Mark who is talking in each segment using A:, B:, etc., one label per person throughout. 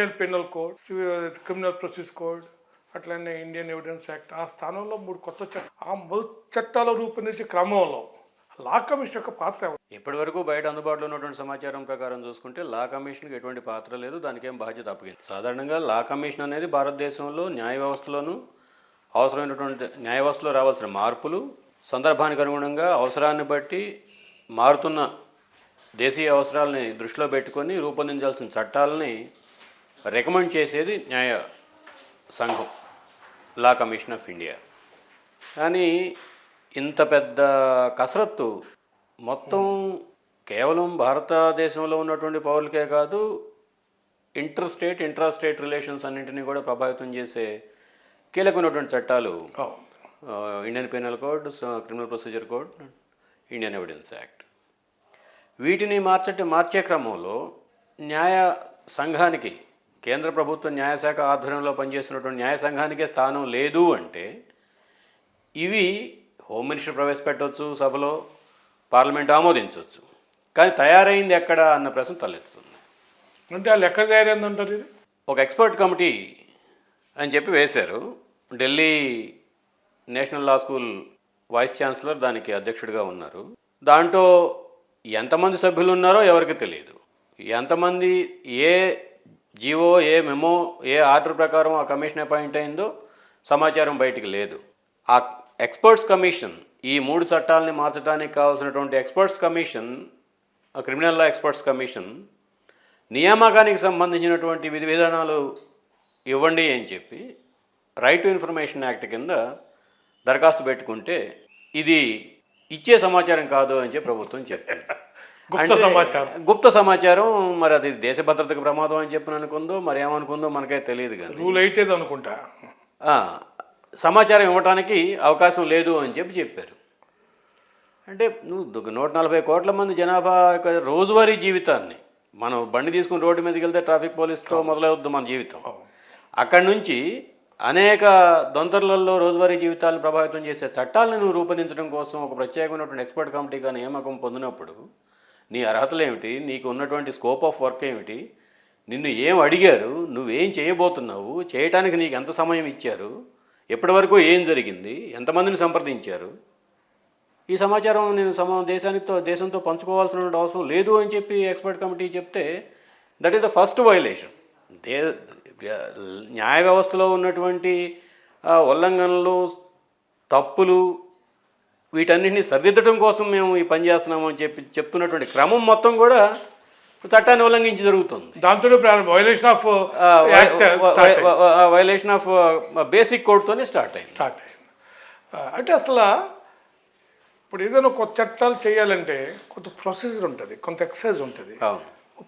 A: Indian penal code criminal procedure code అట్లనే Indian evidence act ఆ స్థానంలో మూడు కొత్త చట్ట ఆ మొదటి చట్టాలు రూపొందించే క్రమంలో లా కమిషన్ యొక్క పాత్ర
B: ఇప్పటి వరకు బయట అందుబాటులో ఉన్నటువంటి సమాచారం ప్రకారం చూసుకుంటే లా కమిషన్కి ఎటువంటి పాత్ర లేదు. దానికి ఏం బాధ్యత అప్పగింది సాధారణంగా లా కమిషన్ అనేది భారతదేశంలో న్యాయ వ్యవస్థలోనూ అవసరమైనటువంటి న్యాయ వ్యవస్థలో రావాల్సిన మార్పులు సందర్భానికి అనుగుణంగా అవసరాన్ని బట్టి మారుతున్న దేశీయ అవసరాలని దృష్టిలో పెట్టుకొని రూపొందించాల్సిన చట్టాలని రికమెండ్ చేసేది న్యాయ సంఘం లా కమిషన్ ఆఫ్ ఇండియా. కానీ ఇంత పెద్ద కసరత్తు మొత్తం కేవలం భారతదేశంలో ఉన్నటువంటి పౌరులకే కాదు inter state intra state relations అన్నింటినీ కూడా ప్రభావితం చేసే కీలకమైనటువంటి చట్టాలు Indian penal code criminal procedure code Indian evidence act వీటిని మార్చటి మార్చే క్రమంలో న్యాయ సంఘానికి కేంద్ర ప్రభుత్వ న్యాయశాఖ ఆధ్వర్యంలో పనిచేస్తున్నటువంటి న్యాయ సంఘానికే స్థానం లేదు అంటే ఇవి హోమ్ మినిస్టర్ ప్రవేశపెట్టవచ్చు సభలో పార్లమెంట్ ఆమోదించవచ్చు కానీ తయారైంది ఎక్కడ అన్న ప్రశ్న తలెత్తుతుంది.
A: అంటే వాళ్ళు ఎక్కడ తయారైందంటారు ఇది?
B: ఒక ఎక్స్పర్ట్ కమిటీ అని చెప్పి వేశారు. Delhi national law school vice chancellor దానికి అధ్యక్షుడిగా ఉన్నారు. దాంట్లో ఎంతమంది సభ్యులు ఉన్నారో ఎవరికి తెలియదు ఎంతమంది ఏ జీవో ఏ మెమో ఏ ఆర్డర్ ప్రకారం ఆ కమిషన్ అపాయింట్ అయిందో సమాచారం బయటికి లేదు. ఆ ఎక్స్పర్ట్స్ కమిషన్ ఈ మూడు చట్టాలని మార్చడానికి కావాల్సినటువంటి experts commission criminal law experts commission నియామకానికి సంబంధించినటువంటి విధి విధానాలు ఇవ్వండి అని చెప్పి రైట్ టు ఇన్ఫర్మేషన్ యాక్ట్ కింద దరఖాస్తు పెట్టుకుంటే ఇది ఇచ్చే సమాచారం కాదు అని చెప్పి ప్రభుత్వం చెప్పింది.
A: గుప్త సమాచారం.
B: గుప్త సమాచారం మరి అది దేశ భద్రతకు ప్రమాదం అని చెప్పి అనుకుందో మరి ఏమనుకుందో మనకైతే తెలియదు కానీ.
A: రూల్ అయితే అనుకుంటా.
B: సమాచారం ఇవ్వడానికి అవకాశం లేదు అని చెప్పి చెప్పారు. అంటే నువ్వు నూట నలభై కోట్ల మంది జనాభా యొక్క రోజువారీ జీవితాన్ని మనం బండి తీసుకుని రోడ్డు మీదకి వెళ్తే ట్రాఫిక్ పోలీస్తో మొదలవుద్ది మన జీవితం. అక్కడి నుంచి అనేక దొంతర్లలో రోజువారీ జీవితాలను ప్రభావితం చేసే చట్టాలను నువ్వు రూపొందించడం కోసం ఒక ప్రత్యేకమైనటువంటి ఎక్స్పర్ట్ కమిటీగా నియామకం పొందినప్పుడు నీ అర్హతలు ఏమిటి నీకు ఉన్నటువంటి స్కోప్ ఆఫ్ వర్క్ ఏమిటి? నిన్ను ఏం అడిగారు? నువ్వేం చేయబోతున్నావు? చేయటానికి నీకు ఎంత సమయం ఇచ్చారు? ఎప్పటి వరకు ఏం జరిగింది? ఎంతమందిని సంప్రదించారు? ఈ సమాచారం నేను సమా దేశానితో దేశంతో పంచుకోవాల్సిన అవసరం లేదు అని చెప్పి ఎక్స్పర్ట్ కమిటీ చెప్తే that is the first violation they న్యాయ వ్యవస్థలో ఉన్నటువంటి ఉల్లంఘనలు తప్పులు వీటన్నిటిని సరిదిద్దడం కోసం మేము ఈ పని చేస్తున్నాము అని చెప్పి చెప్తున్నటువంటి క్రమం మొత్తం కూడా చట్టాన్ని ఉల్లంఘించి జరుగుతుంది.
A: దాంతో వైలేషన్ ఆఫ్ అయింది.
B: వైలేషన్ ఆఫ్ బేసిక్ కోడ్తోనే స్టార్ట్ అయింది.
A: స్టార్ట్ అయింది. ఆ, అంటే అసలు ఇప్పుడు ఏదైనా కొత్త చట్టాలు చేయాలంటే కొంత ప్రొసీజర్ ఉంటుంది కొంత ఎక్సర్సైజ్ ఉంటుంది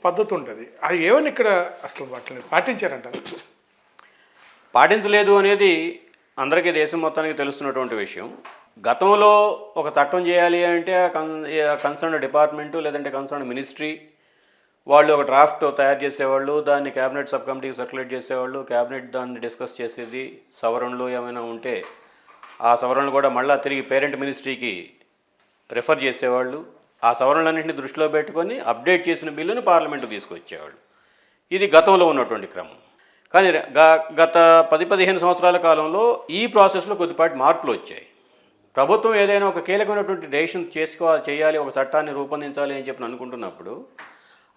A: పద్ధతి ఉంటుంది. అది ఏమని ఇక్కడ అసలు వాటిని పాటించారంటారు
B: పాటించలేదు అనేది అందరికీ దేశం మొత్తానికి తెలుస్తున్నటువంటి విషయం. గతంలో ఒక చట్టం చేయాలి అంటే కన్ కన్సర్న్ డిపార్ట్మెంటు లేదంటే కన్సర్న్ మినిస్ట్రీ వాళ్ళు ఒక డ్రాఫ్ట్ తయారు చేసేవాళ్ళు దాన్ని క్యాబినెట్ సబ్ కమిటీకి సర్క్యులేట్ చేసేవాళ్ళు క్యాబినెట్ దాన్ని డిస్కస్ చేసేది సవరణలు ఏమైనా ఉంటే ఆ సవరణలు కూడా మళ్ళీ తిరిగి పేరెంట్ మినిస్ట్రీకి రిఫర్ చేసేవాళ్ళు. ఆ సవరణలన్నింటినీ దృష్టిలో పెట్టుకొని అప్డేట్ చేసిన బిల్లును పార్లమెంటు తీసుకొచ్చేవాళ్ళు. ఇది గతంలో ఉన్నటువంటి క్రమం. కానీ గ- గత పది పదిహేను సంవత్సరాల కాలంలో ఈ ప్రాసెస్లో కొద్దిపాటి మార్పులు వచ్చాయి. ప్రభుత్వం ఏదైనా ఒక కీలకమైనటువంటి డెసిషన్ చేసుకోవాలి చేయాలి ఒక చట్టాన్ని రూపొందించాలి అని చెప్పి అనుకుంటున్నప్పుడు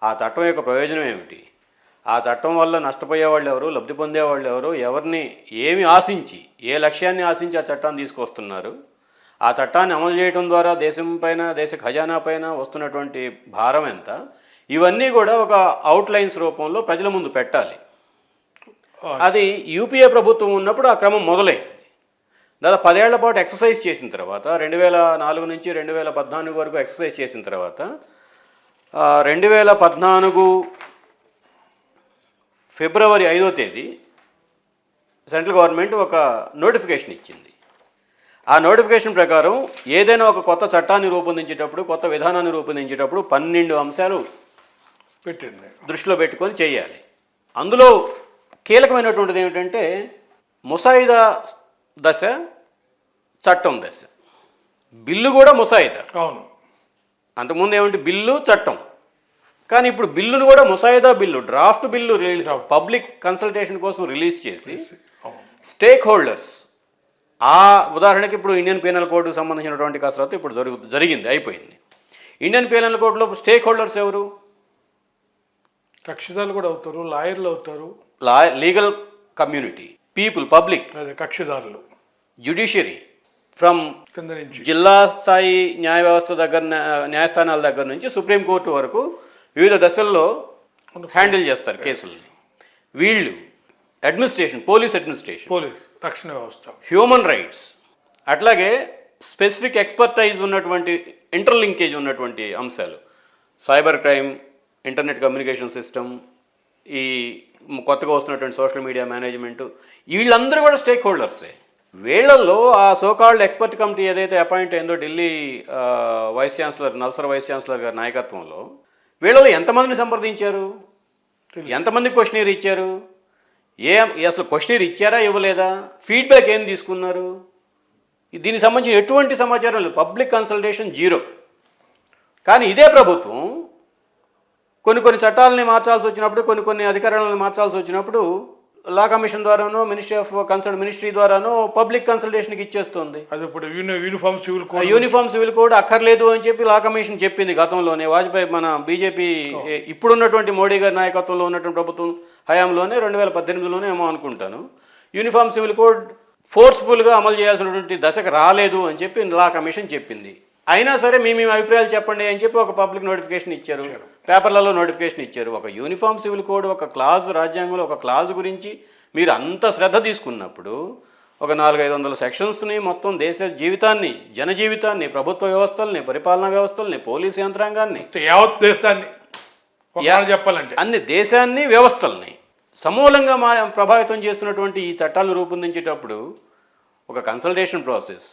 B: ఆ చట్టం యొక్క ప్రయోజనం ఏమిటి? ఆ చట్టం వల్ల నష్టపోయే వాళ్ళు ఎవరు లబ్ధి పొందేవాళ్ళు ఎవరు ఎవరిని ఏమి ఆశించి ఏ లక్ష్యాన్ని ఆశించి ఆ చట్టాన్ని తీసుకొస్తున్నారు? ఆ చట్టాన్ని అమలు చేయడం ద్వారా దేశం పైన దేశ ఖజానా పైన వస్తున్నటువంటి భారం ఎంత? ఇవన్నీ కూడా ఒక అవుట్లైన్స్ రూపంలో ప్రజల ముందు పెట్టాలి. అది యూపీఏ ప్రభుత్వం ఉన్నప్పుడు ఆ క్రమం మొదలైంది. దాదాపు పదేళ్ళ పాటు ఎక్సర్సైజ్ చేసిన తర్వాత రెండు వేల నాలుగు నుంచి రెండు వేల పద్నాలుగు వరకు ఎక్సర్సైజ్ చేసిన తర్వాత రెండు వేల పద్నాలుగు ఫిబ్రవరి ఐదో తేదీ సెంట్రల్ గవర్నమెంట్ ఒక నోటిఫికేషన్ ఇచ్చింది. ఆ నోటిఫికేషన్ ప్రకారం ఏదైనా ఒక కొత్త చట్టాన్ని రూపొందించేటప్పుడు కొత్త విధానాన్ని రూపొందించేటప్పుడు పన్నెండు అంశాలు
A: పెట్టింది.
B: దృష్టిలో పెట్టుకొని చేయాలి. అందులో కీలకమైనటువంటిది ఏమిటంటే ముసాయిదా దశ చట్టం దశ. బిల్లు కూడా ముసాయిదా.
A: అవును.
B: అంతకుముందు ఏమిటి బిల్లు చట్టం. కానీ ఇప్పుడు బిల్లును కూడా ముసాయిదా bill draft bill public consultation కోసం రిలీజ్ చేసి స్టేక్ హోల్డర్స్ ఆ ఉదాహరణకి ఇప్పుడు ఇండియన్ పీనల్ కోడ్కి సంబంధించినటువంటి కసరత్తు ఇప్పుడు జరుగు జరిగింది అయిపోయింది. ఇండియన్ పీనల్ కోడ్లో స్టేక్ హోల్డర్స్ ఎవరు?
A: కక్షిదారులు కూడా అవుతారు లాయర్లు అవుతారు.
B: Law legal community people public.
A: కక్షిదారులు.
B: Judiciary. From జిల్లా స్థాయి న్యాయ వ్యవస్థ దగ్గర న్యాయస్థానాల దగ్గర నుంచి సుప్రీంకోర్టు వరకు వివిధ దశల్లో హ్యాండిల్ చేస్తారు కేసుల్ని. వీళ్ళు అడ్మినిస్ట్రేషన్ పోలీస్ అడ్మినిస్ట్రేషన్
A: పోలీస్ రక్షణ వ్యవస్థ.
B: హ్యూమన్ రైట్స్ అట్లాగే స్పెసిఫిక్ ఎక్స్పర్టైజ్ ఉన్నటువంటి ఇంటర్లింకేజ్ ఉన్నటువంటి అంశాలు. Cyber crime internet communication system ఈ కొత్తగా వస్తున్నటువంటి సోషల్ మీడియా మేనేజ్మెంట్ వీళ్ళందరూ కూడా స్టేక్ హోల్డర్సే వీళ్ళల్లో ఆ సోకాల్డ్ ఎక్స్పర్ట్ కమిటీ ఏదైతే అపాయింట్ అయిందో Delhi vice chancellor NALSAR vice chancellor గారి నాయకత్వంలో వీళ్ళలో ఎంతమందిని సంప్రదించారు? ఎంతమంది క్వశ్చనీర్ ఇచ్చారు? ఏ అసలు క్వశ్చనీర్ ఇచ్చారా ఇవ్వలేదా? ఫీడ్బ్యాక్ ఏం తీసుకున్నారు? దీనికి సంబంధించి ఎటువంటి సమాచారం లేదు. Public consultation zero. కానీ ఇదే ప్రభుత్వం కొన్ని కొన్ని చట్టాలని మార్చాల్సి వచ్చినప్పుడు కొన్ని కొన్ని అధికారాలను మార్చాల్సి వచ్చినప్పుడు లా కమిషన్ ద్వారానో మినిస్ట్రీ ఆఫ్ కన్సర్న్ మినిస్ట్రీ ద్వారానో పబ్లిక్ కన్సల్టేషన్కి ఇచ్చేస్తుంది.
A: అది ఇప్పుడు యూని uniform civil code.
B: Uniform civil code అక్కర్లేదు అని చెప్పి లా కమిషన్ చెప్పింది గతంలోనే. వాజ్పేయి మన బీజేపీ ఇప్పుడున్నటువంటి మోడీ గారి నాయకత్వంలో ఉన్నటువంటి ప్రభుత్వం హయాంలోనే రెండు వేల పద్దెనిమిదిలోనే ఏమో అనుకుంటాను. యూనిఫామ్ సివిల్ కోడ్ ఫోర్స్ఫుల్గా అమలు చేయాల్సినటువంటి దశకు రాలేదు అని చెప్పి లా కమిషన్ చెప్పింది. అయినా సరే మీ మీ అభిప్రాయాలు చెప్పండి అని చెప్పి ఒక పబ్లిక్ నోటిఫికేషన్ ఇచ్చారు. పేపర్లలో నోటిఫికేషన్ ఇచ్చారు. ఒక యూనిఫామ్ సివిల్ కోడ్ ఒక క్లాజ్ రాజ్యాంగంలో ఒక క్లాజ్ గురించి మీరు అంత శ్రద్ధ తీసుకున్నప్పుడు ఒక నాలుగైదు వందల సెక్షన్స్ని మొత్తం దేశ జీవితాన్ని జన జీవితాన్ని ప్రభుత్వ వ్యవస్థల్ని పరిపాలనా వ్యవస్థల్ని పోలీసు యంత్రాంగాన్ని
A: యావత్ దేశాన్ని చెప్పాలంటే.
B: అన్ని దేశాన్ని వ్యవస్థల్ని సమూలంగా మా ప్రభావితం చేస్తున్నటువంటి ఈ చట్టాలను రూపొందించేటప్పుడు ఒక కన్సల్టేషన్ ప్రాసెస్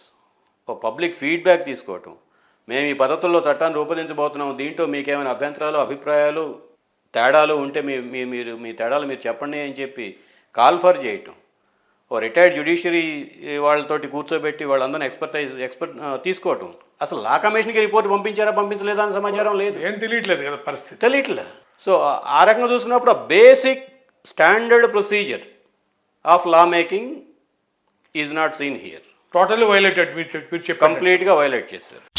B: ఒక పబ్లిక్ ఫీడ్బ్యాక్ తీసుకోవటం మేము ఈ పద్ధతుల్లో చట్టాన్ని రూపొందించబోతున్నాం దీంట్లో మీకేమైనా అభ్యంతరాలు అభిప్రాయాలు తేడాలు ఉంటే మీ మీ మీరు మీ తేడాలు మీరు చెప్పండి అని చెప్పి కాల్ఫర్ చేయటం. ఓ రిటైర్డ్ జ్యుడిషియరీ వాళ్ళతోటి కూర్చోబెట్టి వాళ్ళందరినీ ఎక్స్పర్టైజ్ ఎక్స్పర్ట్ తీసుకోవటం. అసలు లా కమిషన్కి రిపోర్ట్ పంపించారా పంపించలేదా అని సమాచారం లేదు.
A: ఏం తెలియట్లేదు కదా పరిస్థితి.
B: తెలియట్లే సో ఆ- రకంగా చూసుకున్నప్పుడు basic standard procedure of law making is not seen here.
A: Totally violated మీరు
B: కంప్లీట్గా వైలేట్ చేశారు.